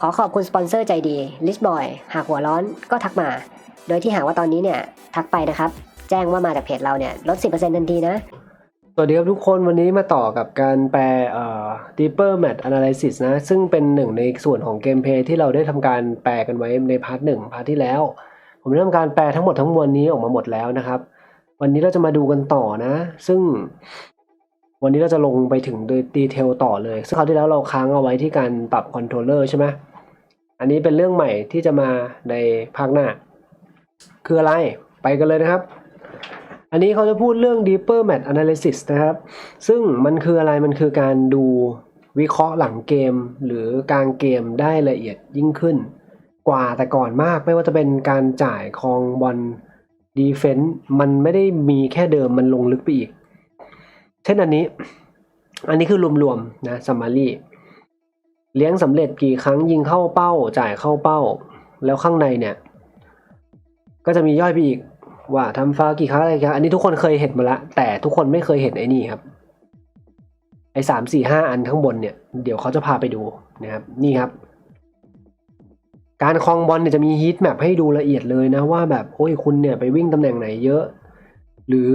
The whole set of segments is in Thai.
ขอขอบคุณสปอนเซอร์ใจดี l i s t Boy หากหัวร้อนก็ทักมา โดยที่หากว่าตอนนี้เนี่ยทักไปนะครับ แจ้งว่ามาจากเพจเราเนี่ยลด 10%ทันทีนะ สวัสดีครับทุกคนวันนี้มาต่อกับการแปลเอ่อ deeper match analysis นะ ซึ่งเป็นหนึ่งในส่วนของเกมเพลย์ที่เราได้ทำการแปลกันไว้ในพาร์ทหนึ่งพาร์ทที่แล้ว ผมได้ทำการแปลทั้งหมดทั้งมวลนี้ออกมาหมดแล้วนะครับ วันนี้เราจะมาดูกันต่อนะ ซึ่ง วันนี้เราจะลงไปถึงโดยดีเทลต่อเลย ซึ่งคราวที่แล้วเราค้างเอาไว้ที่การปรับคอนโทรลเลอร์ใช่ไหมอันนี้เป็นเรื่องใหม่ที่จะมาในภาคหน้า คืออะไรไปกันเลยนะครับ อันนี้เขาจะพูดเรื่อง deeper match analysis นะครับ ซึ่งมันคืออะไรมันคือการดูวิเคราะห์หลังเกม หรือกลางเกมได้ละเอียดยิ่งขึ้น กว่าแต่ก่อนมากไม่ว่าจะเป็นการจ่ายคองบอลดีเฟนต์มันไม่ได้มีแค่เดิมมันลงลึกไปอีก ช่นอันนี้ อันนี้คือรวมๆนะซัมมารีเลี้ยงสำเร็จกี่ครั้งยิงเข้าเป้า จ่ายเข้าเป้า แล้วข้างในเนี่ย ก็จะมีย่อยไปอีกว่าทำฟาวกี่ครั้งอะไรครับอันนี้ทุกคนเคยเห็นมาละ แต่ทุกคนไม่เคยเห็นไอ้นี่ครับ ไอ้สามสี่ห้าอันข้างบนเนี่ย เดี๋ยวเขาจะพาไปดูนะครับ นี่ครับ การคลองบอลเนี่ยจะมีฮีทแมปให้ดูละเอียดเลยนะว่าแบบโอ้ยคุณเนี่ยไปวิ่งตำแหน่งไหนเยอะ หรือ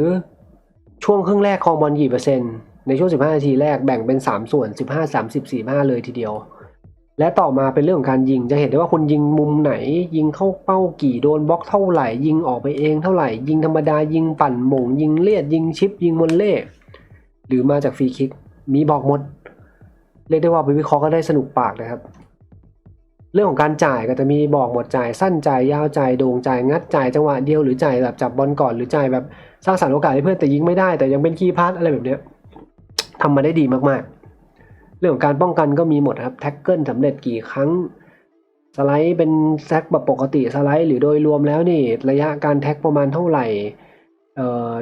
ช่วงครึ่งแรกคลองบอลกี่เปอร์เซ็นต์ในช่วง 15 นาทีแรกแบ่งเป็น 3 ส่วน 15 30 45 เลยทีเดียว และต่อมาเป็นเรื่องของการยิงจะเห็นได้ว่าคุณยิงมุมไหน ยิงเข้าเป้ากี่โดนบล็อกเท่าไหร่ ยิงออกไปเองเท่าไหร่ ยิงธรรมดายิงปั่นหม่งยิงเลียดยิงชิป ยิงมนเล่หรือมาจากฟรีคิกมีบอกหมด เรียกได้ว่าไปวิเคราะห์ก็ได้สนุกปากนะครับ เรื่องของการจ่ายก็จะมีบอกหมดจ่ายสั้นจ่ายยาวจ่ายโด่งจ่ายงัดจ่ายจังหวะเดียวหรือจ่ายแบบจับบอลก่อนหรือจ่ายแบบสร้างสรรค์โอกาสให้เพื่อนแต่ยิงไม่ได้แต่ยังเป็นคีย์พาสอะไรแบบเนี้ยทำมาได้ดีมากๆ เรื่องของการป้องกันก็มีหมดครับแท็กเกิลสำเร็จกี่ครั้งสไลด์เป็นแซกแบบปกติสไลด์หรือโดยรวมแล้วนี่ระยะการแท็กประมาณเท่าไหร่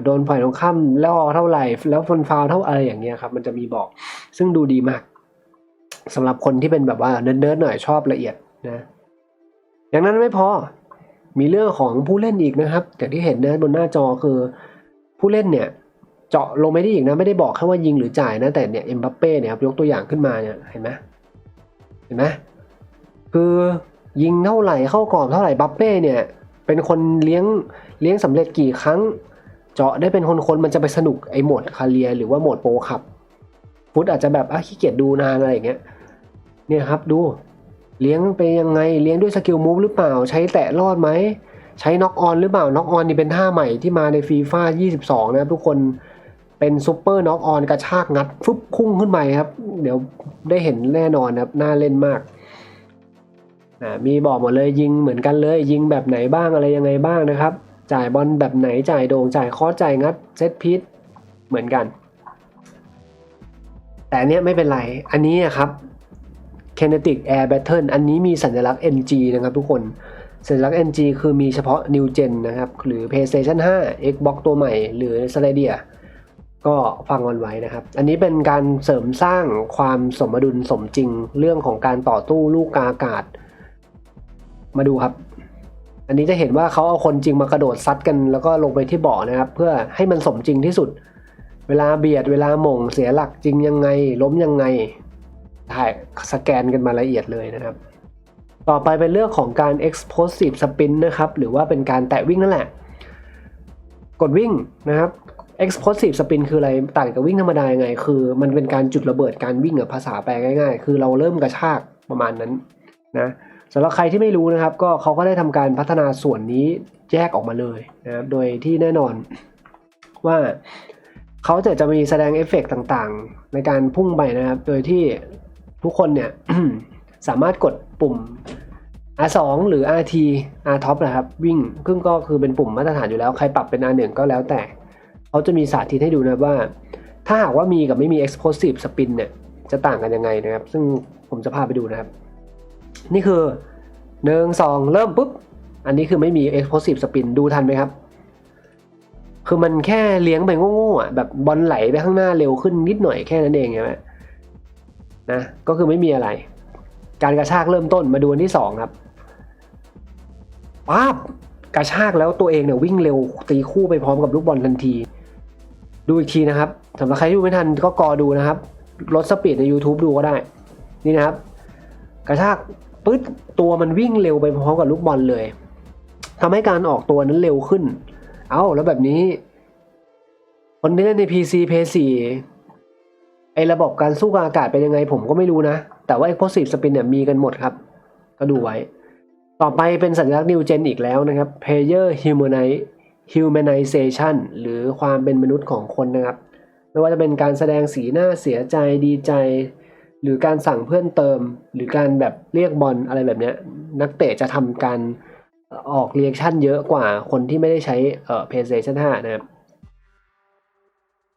โดนฝ่ายตรงข้ามแล้วเท่าไหร่ แล้วฟันฟาวเท่าอะไรอย่างเงี้ยครับมันจะมีบอกซึ่งดูดีมาก สำหรับคนที่เป็นแบบว่าเนิร์ดๆหน่อยชอบละเอียดนะอย่างนั้นไม่พอมีเรื่องของผู้เล่นอีกนะครับอย่างที่เห็นนะบนหน้าจอคือ ผู้เล่นเนี่ย เจาะลงไม่ได้อีกนะ ไม่ได้บอกแค่ว่ายิงหรือจ่ายนะ แต่เนี่ยเอ็มบัปเป้เนี่ยครับยกตัวอย่างขึ้นมาเนี่ยเห็นไหมเห็นไหมคือยิงเท่าไหร่เข้ากรอบเท่าไหร่บัปเป้เนี่ย เป็นคนเลี้ยงเลี้ยงสำเร็จกี่ครั้ง เจาะได้เป็นคนๆมันจะไปสนุกไอ้โหมดคาเรียหรือว่าโหมดโปรขับ ฟุตอาจจะแบบอะขี้เกียจดูนานอะไรอย่างเงี้ยเนี่ยครับดูเลี้ยงไปยังไงเลี้ยงด้วยสกิลมูฟหรือเปล่า ใช้แตะรอดไหม ใช้น็อกออนหรือเปล่าน็อกออนนี่เป็นท่าใหม่ที่มาในฟีฟ่า22 นะครับทุกคนเป็นซูเปอร์น็อกออนกระชากงัดฟึบพุ่งขึ้นไปครับ เดี๋ยวได้เห็นแน่นอนครับน่าเล่นมากมีบอกหมดเลยยิงเหมือนกันเลย ยิงแบบไหนบ้างอะไรยังไงบ้างนะครับ จ่ายบอลแบบไหนจ่ายโด่งจ่ายคอจ่ายงัดเซตพีทเหมือนกัน แต่อันเนี้ยไม่เป็นไร อันนี้อะครับ Kinetic Air Battle อันนี้มีสัญลักษณ์ NG นะครับทุกคน สัญลักษณ์ NG คือมีเฉพาะ New Gen นะครับ หรือ PlayStation 5 Xbox ตัวใหม่ หรือ Stadia ก็ฟังกันไว้นะครับ อันนี้เป็นการเสริมสร้างความสมดุลสมจริงเรื่องของการต่อตู้ลูกกาอากาศ มาดูครับ อันนี้จะเห็นว่าเขาเอาคนจริงมากระโดดซัดกันแล้วก็ลงไปที่บาะนะครับ เพื่อให้มันสมจริงที่สุด เวลาเบียดเวลาหม่งเสียหลักจริงยังไง ล้มยังไงถ่ายสแกนกันมาละเอียดเลยนะครับ ต่อไปเป็นเรื่องของการ explosive spin นะครับ หรือว่าเป็นการแตะวิ่งนั่นแหละ กดวิ่งนะครับ explosive spin คืออะไรต่างกับวิ่งธรรมดายังไง คือ มันเป็นการจุดระเบิดการวิ่งกับภาษาแปลง่ายๆ คือเราเริ่มกระชากประมาณนั้นนะสำหรับใครที่ไม่รู้นะครับ ก็เขาก็ได้ทำการพัฒนาส่วนนี้แยกออกมาเลยนะครับโดยที่แน่นอนว่า เขาจะจะมีแสดงเอฟเฟกต์ต่างๆ ในการพุ่งไปนะครับ โดยที่ทุกคนเนี่ย สามารถกดปุ่ม R2 หรือ RT R top นะครับ วิ่งซึ่งก็คือเป็นปุ่มมาตรฐานอยู่แล้ว ใครปรับเป็น R1 ก็แล้วแต่ เขาจะมีสาธิตให้ดูนะว่า ถ้าหากว่ามีกับไม่มี explosive spin เนี่ย จะต่างกันยังไงนะครับ ซึ่งผมจะพาไปดูนะครับ นี่คือหนึ่งสองเริ่มปุ๊บ อันนี้คือไม่มี explosive spin ดูทันไหมครับ คือมันแค่เลี้ยงไปโง่ๆอะแบบบอลไหลไปข้างหน้าเร็วขึ้นนิดหน่อยแค่นั้นเองใช่ไหมนะก็คือไม่มีอะไร การกระชากเริ่มต้นมาดูอันที่สองครับป๊าบกระชากแล้วตัวเองเนี่ยวิ่งเร็วตีคู่ไปพร้อมกับลูกบอลทันที ดูอีกทีนะครับสำหรับใครที่ดูไม่ทันก็กอดูนะครับลดสปีดใน YouTube ดูก็ได้ นี่นะครับ กระชากปึ๊ดตัวมันวิ่งเร็วไปพร้อมกับลูกบอลเลยทำให้การออกตัวนั้นเร็วขึ้น เอ้าแล้วแบบนี้ คนที่เล่นใน PC PS4 ไอระบบการสู้กับอากาศเป็นยังไงผมก็ไม่รู้นะ แต่ว่า Explosive Spin เนี่ยมีกันหมดครับ ก็ดูไว้ ต่อไปเป็นสัญลักษณ์ New Gen อีกแล้วนะครับ Player Humanize Humanization หรือความเป็นมนุษย์ของคนนะครับ ไม่ว่าจะเป็นการแสดงสีหน้าเสียใจดีใจ หรือการสั่งเพื่อนเติม หรือการแบบเรียกบอลอะไรแบบนี้นักเตะจะทำการ ออกเรียกชั่นเยอะกว่าคนที่ไม่ได้ใช้เอ่อ PlayStation 5 นะครับ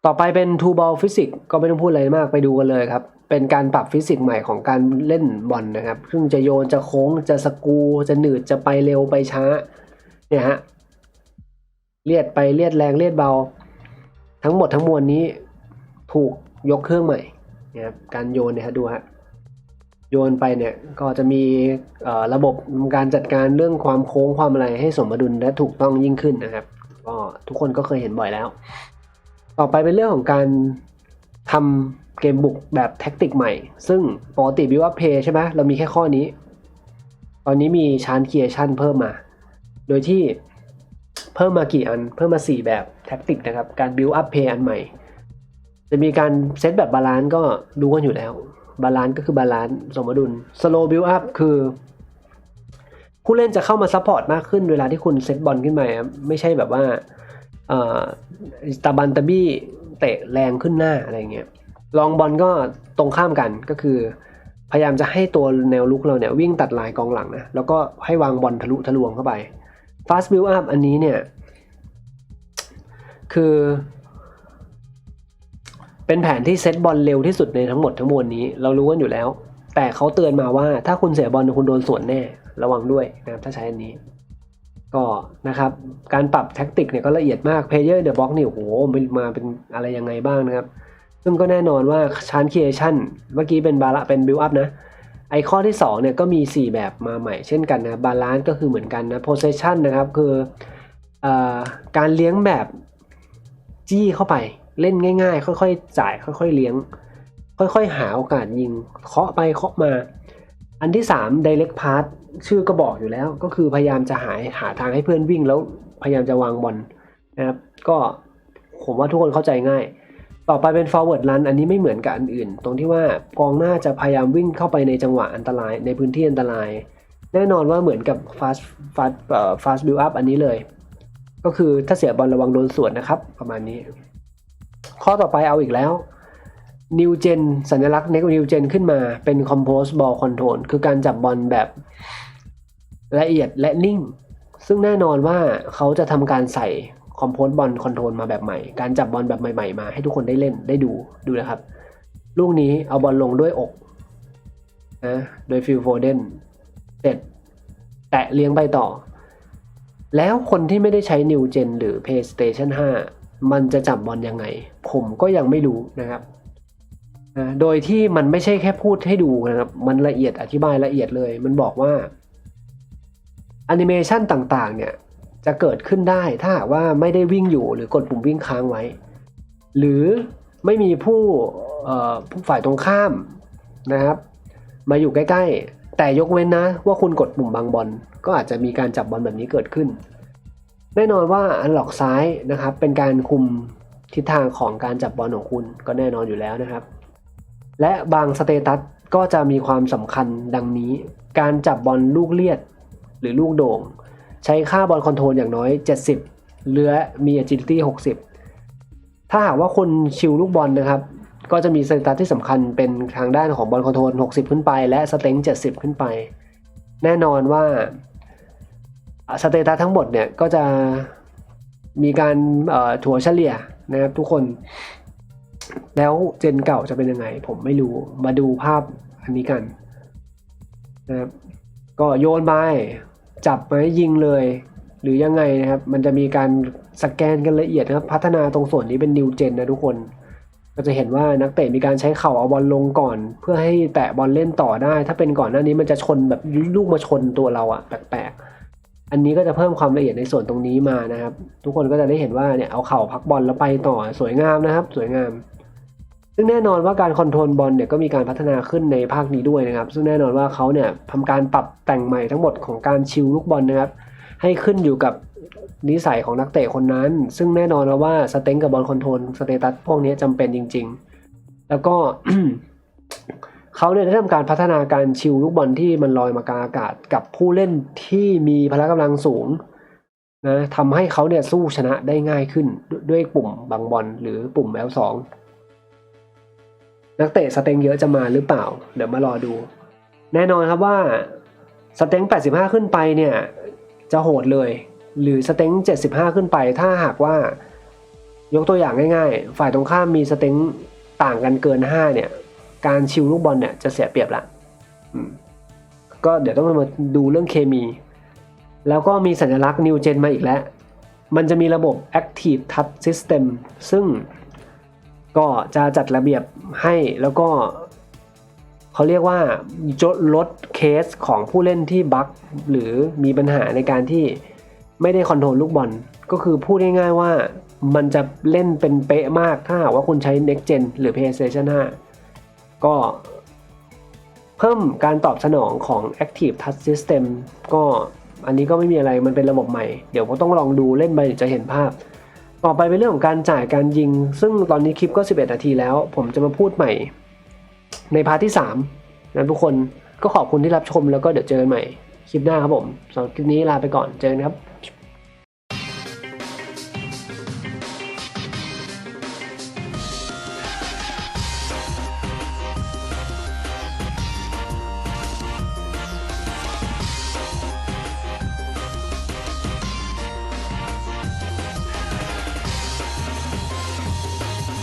ต่อไปเป็น Two Ball Physics ก็ไม่ต้องพูดอะไรมากไปดูกันเลยครับ เป็นการปรับฟิสิกส์ใหม่ของการเล่นบอลนะครับ ซึ่งจะโยนจะโค้งจะสกู จะหนืดจะไปเร็วไปช้า เนี่ยฮะ เลียดไปเลียดแรงเลียดเบา ทั้งหมดทั้งมวลนี้ถูกยกเครื่องใหม่นะครับ การโยนเนี่ยฮะดูฮะ โยนไปเนี่ยก็จะมีระบบการจัดการเรื่องความโค้งความอะไรให้สมดุลและถูกต้องยิ่งขึ้นนะครับ ก็ทุกคนก็เคยเห็นบ่อยแล้ว ต่อไปเป็นเรื่องของการทำเกมบุกแบบแท็กติกใหม่ ซึ่งปกติบิวอัพเพย์ใช่ไหมเรามีแค่ข้อนี้ ตอนนี้มีชานเคียชันเพิ่มมา โดยที่เพิ่มมากี่อันเพิ่มมา 4 แบบแท็กติกนะครับ การบิวอัพเพย์อันใหม่ จะมีการเซตแบบบาลานซ์ก็รู้กันอยู่แล้ว บาลานซ์ก็คือบาลานซ์สมดุล slow build up คือ ผู้เล่นจะเข้ามาซัพพอร์ตมากขึ้นเวลาที่คุณเซตบอลขึ้นมาไม่ใช่แบบว่าตาบันตาบี้เตะแรงขึ้นหน้าอะไรเงี้ยลองบอลก็ตรงข้ามกันก็คือ พยายามจะให้ตัวแนวลุกเราเนี่ยวิ่งตัดลายกองหลังนะแล้วก็ให้วางบอลทะลุทะลวงเข้าไป fast build up อันนี้เนี่ย คือ เป็นแผนที่เซตบอลเร็วที่สุดในทั้งหมดทั้งมวลนี้ เรารู้กันอยู่แล้ว แต่เขาเตือนมาว่าถ้าคุณเสียบอลคุณโดนสวนแน่ ระวังด้วยนะครับถ้าใช้อันนี้ ก็นะครับ การปรับแท็กติกเนี่ยก็ละเอียดมาก Player the Box นี่โอ้โหมันมาเป็นอะไรยังไงบ้างนะครับ ซึ่งก็แน่นอนว่าชานคีเอชั่นเมื่อกี้เป็นบาละเป็นบิลอัพนะไอข้อที่2เนี่ยก็มี 4 แบบมาใหม่เช่นกันนะบาลานซ์ก็คือเหมือนกันนะ possession นะครับคืออการเลี้ยงแบบจี้เข้าไป เล่นง่าย ๆ ค่อยๆ จ่าย ค่อย ๆ เลี้ยง ค่อยๆ หาโอกาสยิง เคาะไปเคาะมา อันที่ 3 direct pass ชื่อก็บอกอยู่แล้ว ก็คือพยายามจะหาหาทางให้เพื่อนวิ่งแล้วพยายามจะวางบอลนะครับ ก็ผมว่าทุกคนเข้าใจง่าย ต่อไปเป็น forward run อันนี้ไม่เหมือนกับอันอื่น ตรงที่ว่ากองหน้าจะพยายามวิ่งเข้าไปในจังหวะอันตราย ในพื้นที่อันตราย แน่นอนว่าเหมือนกับ fast fast fast build up อันนี้เลย ก็คือถ้าเสียบอลระวังโดนสวนนะครับ ประมาณนี้ ข้อต่อไปเอาอีกแล้ว New Gen สัญลักษณ์ Next New Gen ขึ้นมาเป็น Compose Ball Control คือการจับบอลแบบละเอียดและนิ่ง ซึ่งแน่นอนว่าเขาจะทำการใส่ Compose Ball Control มาแบบใหม่ การจับบอลแบบใหม่ๆ มาให้ทุกคนได้เล่นได้ดูดูนะครับ ลูกนี้เอาบอลลงด้วยอกนะโดยฟิลโฟเดนเสร็จแตะเลี้ยงไปต่อ แล้วคนที่ไม่ได้ใช้ New Gen หรือ PlayStation 5 มันจะจับบอลยังไง ผมก็ยังไม่รู้นะครับนะโดยที่มันไม่ใช่แค่พูดให้ดูนะครับ มันละเอียดอธิบายละเอียดเลย มันบอกว่าแอนิเมชันต่างๆ เนี่ยจะเกิดขึ้นได้ถ้าหากว่าไม่ได้วิ่งอยู่หรือกดปุ่มวิ่งค้างไว้ หรือไม่มีผู้ผู้ฝ่ายตรงข้ามนะครับ มาอยู่ใกล้ ๆ แต่ยกเว้นนะ ว่าคุณกดปุ่มบางบอลก็อาจจะมีการจับบอลแบบนี้เกิดขึ้น แน่นอนว่าอันหลอกซ้ายนะครับ เป็นการคุมทิศทางของการจับบอลของคุณก็แน่นอนอยู่แล้วนะครับ และบางสเตตัสก็จะมีความสำคัญดังนี้ การจับบอลลูกเลียดหรือลูกโด่ง ใช้ค่าบอลคอนโทรลอย่างน้อย 70เหลือมี agility 60 ถ้าหากว่าคุณชิลลูกบอลนะครับ ก็จะมีสเตตัสที่สำคัญเป็นทางด้านของบอลคอนโทรล60 ขึ้นไป และสเต็ง70 ขึ้นไป แน่นอนว่า สเตตัสทั้งหมดเนี่ยก็จะมีการเอ่วเฉลี่ยนะครับทุกคน แล้วเจนเก่าจะเป็นยังไง ผมไม่รู้มาดูภาพอันนี้กันนะครับก็โยนไปจับไปยิงเลย หรือยังไงนะครับ มันจะมีการสแกนกันละเอียดนะครับ พัฒนาตรงส่วนนี้เป็นนิวเจนนะทุกคน ก็จะเห็นว่านักเตะมีการใช้เข่าเอาบอลลงก่อน เพื่อให้แตะบอลเล่นต่อได้ ถ้าเป็นก่อนหน้านี้มันจะชนแบบลูกมาชนตัวเราอะแปลก อันนี้ก็จะเพิ่มความละเอียดในส่วนตรงนี้มานะครับ ทุกคนก็จะได้เห็นว่าเนี่ยเอาเข่าพักบอลแล้วไปต่อสวยงามนะครับ สวยงาม ซึ่งแน่นอนว่าการคอนโทรลบอลเนี่ยก็มีการพัฒนาขึ้นในภาคนี้ด้วยนะครับ ซึ่งแน่นอนว่าเขาเนี่ยทำการปรับแต่งใหม่ทั้งหมดของการชิลลูกบอลนะครับ ให้ขึ้นอยู่กับนิสัยของนักเตะคนนั้น ซึ่งแน่นอนแล้วว่าสเต็งกับบอลคอนโทรลสเตตัสพวกนี้จำเป็นจริง ๆ แล้วก็ เขาเนี่ยได้ทำการพัฒนาการชิลลูกบอลที่มันลอยมากลางอากาศกับผู้เล่นที่มีพละกำลังสูงนะทำให้เขาเนี่ยสู้ชนะได้ง่ายขึ้นด้วยปุ่มบางบอลหรือปุ่ม L2 นักเตะสเต็งเยอะจะมาหรือเปล่า เดี๋ยวมารอดู แน่นอนครับว่าสเต็ง 85 ขึ้นไปเนี่ยจะโหดเลย หรือสเต็ง 75 ขึ้นไป ถ้าหากว่ายกตัวอย่างง่ายๆ ฝ่ายตรงข้ามมีสเต็งต่างกันเกิน 5 เนี่ย การชิลลูกบอลเนี่ยจะเสียเปรียบละอืมก็เดี๋ยวต้องมาดูเรื่องเคมี แล้วก็มีสัญลักษณ์ New Gen มาอีกแล้ว มันจะมีระบบ Active Touch System ซึ่งก็จะจัดระเบียบให้แล้วก็เขาเรียกว่าลดลดเคสของผู้เล่นที่บั๊กหรือมีปัญหาในการที่ไม่ได้คอนโทรลลูกบอล ก็คือพูดง่ายๆว่ามันจะเล่นเป็นเป๊ะมากถ้าหากว่าคุณใช้ Next Gen หรือ PlayStation 5 ก็เพิ่มการตอบสนองของ Active Touch System ก็อันนี้ก็ไม่มีอะไรมันเป็นระบบใหม่ เดี๋ยวก็ต้องลองดูเล่นไปจะเห็นภาพ ต่อไปเป็นเรื่องของการจ่ายการยิง ซึ่งตอนนี้คลิปก็ 11 นาทีแล้ว ผมจะมาพูดใหม่ ในพาร์ทที่ 3 นะทุกคนก็ขอบคุณที่รับชมแล้วก็เดี๋ยวเจอกันใหม่คลิปหน้าครับผมสำหรับคลิปนี้ลาไปก่อนเจอกันครับ